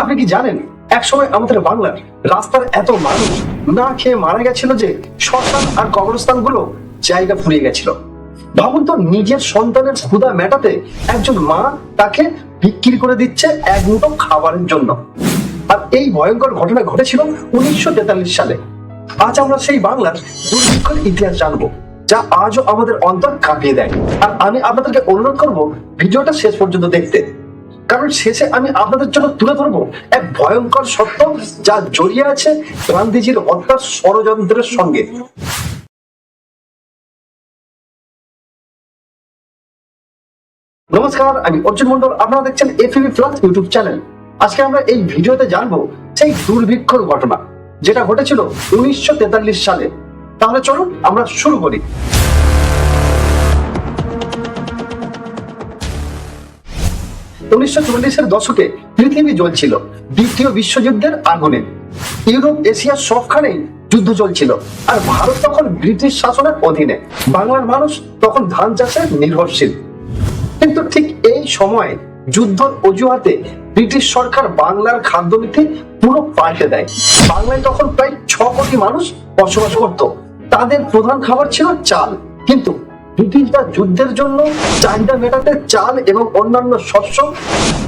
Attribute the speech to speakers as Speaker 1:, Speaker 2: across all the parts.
Speaker 1: আপনি কি জানেন, একসময় আমাদের বাংলার রাস্তার এত মানুষ না খেয়ে মারা গেছিল যে শ্মশান আর কবরস্থানগুলো জায়গা ফুরিয়ে গেছিল। ভাবুন তো, নিজের সন্তানের ক্ষুধা মেটাতে একজন মা তাকে বিক্রি করে দিচ্ছে এক মুঠো খাবারের জন্য। আর এই ভয়ঙ্কর ঘটনা ঘটেছিল উনিশশো তেতাল্লিশ সালে। আজ আমরা সেই বাংলার দুর্ভিক্ষের ইতিহাস জানব, যা আজও আমাদের অন্তর কাঁপিয়ে দেয়। আর আমি আপনাদেরকে অনুরোধ করব, ভিডিওটা শেষ পর্যন্ত দেখতে। কারণ শেষে আমি আপনাদের জন্য তুলে ধরবো। এক ভয়ঙ্কর সত্য যা জড়িয়ে আছে গান্ধীজির হত্যার ষড়যন্ত্রের সঙ্গে। নমস্কার, আমি অর্জুন মন্ডল আপনারা দেখছেন এফিবি প্লাস ইউটিউব চ্যানেল। আজকে আমরা এই ভিডিওতে জানব সেই দুর্ভিক্ষর ঘটনা, যেটা ঘটেছিল উনিশশো তেতাল্লিশ সালে। তাহলে চলুন আমরা শুরু করি। উনিশশো চল্লিশের দশকে পৃথিবী জ্বলছিল, দ্বিতীয় বিশ্বযুদ্ধের আগুনে। ইউরোপ সবখানেই যুদ্ধ চলছিল, আর ভারত তখন ব্রিটিশ শাসনের অধীনে। বাংলার মানুষ তখন ধান চাষে নির্ভরশীল। কিন্তু ঠিক এই সময় যুদ্ধর অজুহাতে ব্রিটিশ সরকার বাংলার খাদ্যনীতি পুরো পাল্টে দেয়। বাংলায় তখন প্রায় ছ কোটি মানুষ বসবাস করত। তাদের প্রধান খাবার ছিল চাল। কিন্তু ব্রিটিশরা যুদ্ধের জন্য চাহিদা মেটাতে চাল এবং অন্যান্য শস্য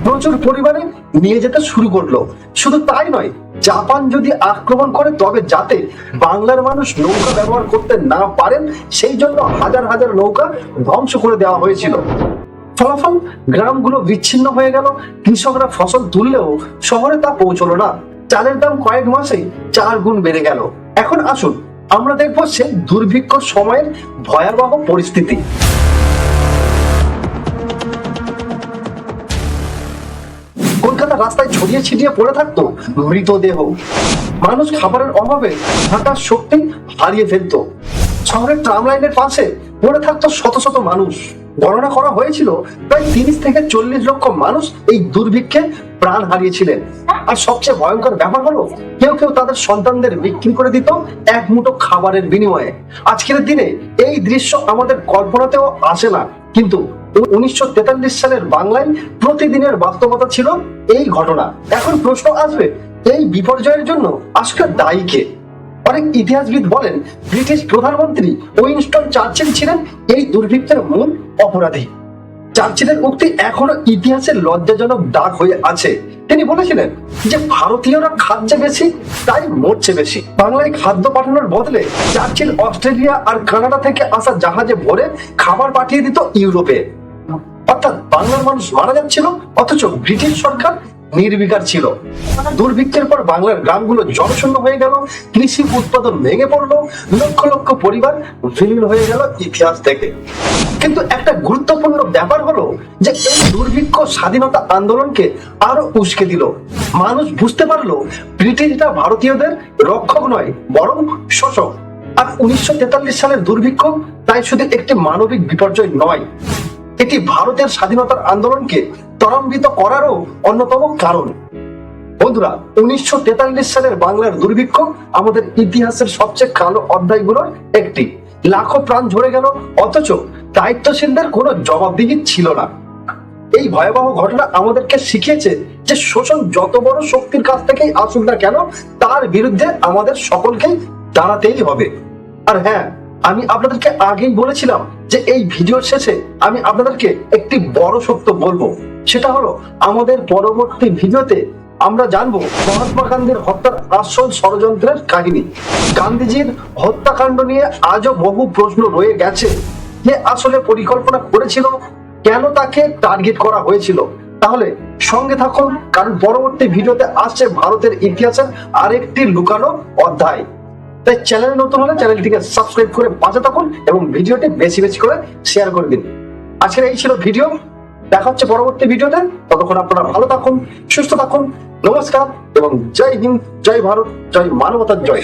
Speaker 1: প্রচুর পরিমাণে নিয়ে যেতে শুরু করল। শুধু তাই নয়, জাপান যদি আক্রমণ করে, তবে যাতে বাংলার মানুষ নৌকা ব্যবহার করতে না পারেন, সেই জন্য হাজার হাজার নৌকা ধ্বংস করে দেওয়া হয়েছিল। ফলাফল গ্রামগুলো বিচ্ছিন্ন হয়ে গেল, কৃষকরা ফসল তুললেও শহরে তা পৌঁছলো না। চালের দাম কয়েক মাসে চার গুণ বেড়ে গেল। এখন আসুন আমরা দেখব সেই দুর্ভিক্ষ সময়ের ভয়াবহ পরিস্থিতি। কলকাতা রাস্তায় ছড়িয়ে ছিটিয়ে পড়ে থাকতো মৃতদেহ। মানুষ খাবারের অভাবে ঢাকার শক্তি হারিয়ে ফেলতো। শহরের ট্রাম লাইনের পাশে পড়ে থাকতো শত শত মানুষ। গণনা করা হয়েছিল প্রায় তিরিশ থেকে চল্লিশ লক্ষ মানুষ এই দুর্ভিক্ষে প্রাণ হারিয়েছিলেন। আর সবচেয়ে ভয়ঙ্কর ব্যাপার হলো, কেউ কেউ তাদের সন্তানদের বিক্রি করে দিত এক মুঠো খাবারের বিনিময়ে। আজকের দিনে এই দৃশ্য আমাদের কল্পনাতেও আসে না। কিন্তু উনিশশো তেতাল্লিশ সালের বাংলায় প্রতিদিনের বাস্তবতা ছিল এই ঘটনা। এখন প্রশ্ন আসবে, এই বিপর্যয়ের জন্য আসলে দায়ী কে? অনেক ইতিহাসবিদ বলেন, ব্রিটিশ প্রধানমন্ত্রী উইনস্টন চার্চিল ছিলেন এই দুর্ভিক্ষের মূল অপরাধী। চার্চিলের উক্তি এখনও ইতিহাসের লজ্জাজনক দাগ হয়ে আছে। তিনি বলেছিলেন যে, ভারতীয়রা খাচ্ছে বেশি, তাই মরছে বেশি। বাংলায় খাদ্য পাঠানোর বদলে চার্চিল অস্ট্রেলিয়া আর কানাডা থেকে আসা জাহাজে ভরে খাবার পাঠিয়ে দিত ইউরোপে। অর্থাৎ বাংলার মানুষ মারা যাচ্ছিল, অথচ ব্রিটিশ সরকার নির্বিকার ছিল। দুর্ভিক্ষের পর বাংলার গ্রামগুলো জনশূন্য হয়ে গেল, কৃষি উৎপাদন ভেঙে পড়ল, লক্ষ লক্ষ পরিবার বিলীন হয়ে গেল ইতিহাস থেকে। কিন্তু একটা গুরুত্বপূর্ণ ব্যাপার হলো যে এই দুর্ভিক্ষ স্বাধীনতা আন্দোলনকে আরও উস্কে দিল। মানুষ বুঝতে পারল ব্রিটিশরা ভারতীয়দের রক্ষক নয়, বরং শোষক। আর উনিশশো তেতাল্লিশ সালের দুর্ভিক্ষ তাই শুধু একটি মানবিক বিপর্যয় নয়, এটি ভারতের স্বাধীনতার আন্দোলনকে ত্বরান্বিত করারও অন্যতম কারণ। বন্ধুরা, উনিশশো সালের বাংলার দুর্ভিক্ষ আমাদের ইতিহাসের সবচেয়ে কালো অধ্যায়গুলোর একটি। লাখো প্রাণ ঝরে গেল, অথচ দায়িত্বশীলদের কোনো জবাবদিহি ছিল না। এই ভয়াবহ ঘটনা আমাদেরকে শিখিয়েছে যে শোষণ যত বড় শক্তির কাছ থেকেই আসুক না কেন, তার বিরুদ্ধে আমাদের সকলকেই দাঁড়াতেই হবে। আর হ্যাঁ আমি আপনাদেরকে আগেই বলেছিলাম যে এই ভিডিওর শেষে আমি আপনাদেরকে একটি বড় সত্য বলব। সেটা হলো, আমাদের পরবর্তী ভিডিওতে আমরা জানব মহাত্মা গান্ধীর হত্যার আসল ষড়যন্ত্রের কাহিনী। গান্ধীজির হত্যাকাণ্ড নিয়ে আজও বহু প্রশ্ন রয়ে গেছে। কে আসলে পরিকল্পনা করেছিল? কেন তাকে টার্গেট করা হয়েছিল? তাহলে সঙ্গে থাকুন, কারণ পরবর্তী ভিডিওতে আসছে ভারতের ইতিহাসের আরেকটি লুকানো অধ্যায়। তাই চ্যানেল নতুন হলে চ্যানেলটিকে সাবস্ক্রাইব করে পাশে থাকুন এবং ভিডিওটি বেশি বেশি করে শেয়ার করে দিন। আজকের এই ছিল ভিডিও। দেখা হচ্ছে পরবর্তী ভিডিওতে। ততক্ষণ আপনারা ভালো থাকুন, সুস্থ থাকুন। নমস্কার এবং জয় হিন্দ, জয় ভারত, জয় মানবতার জয়।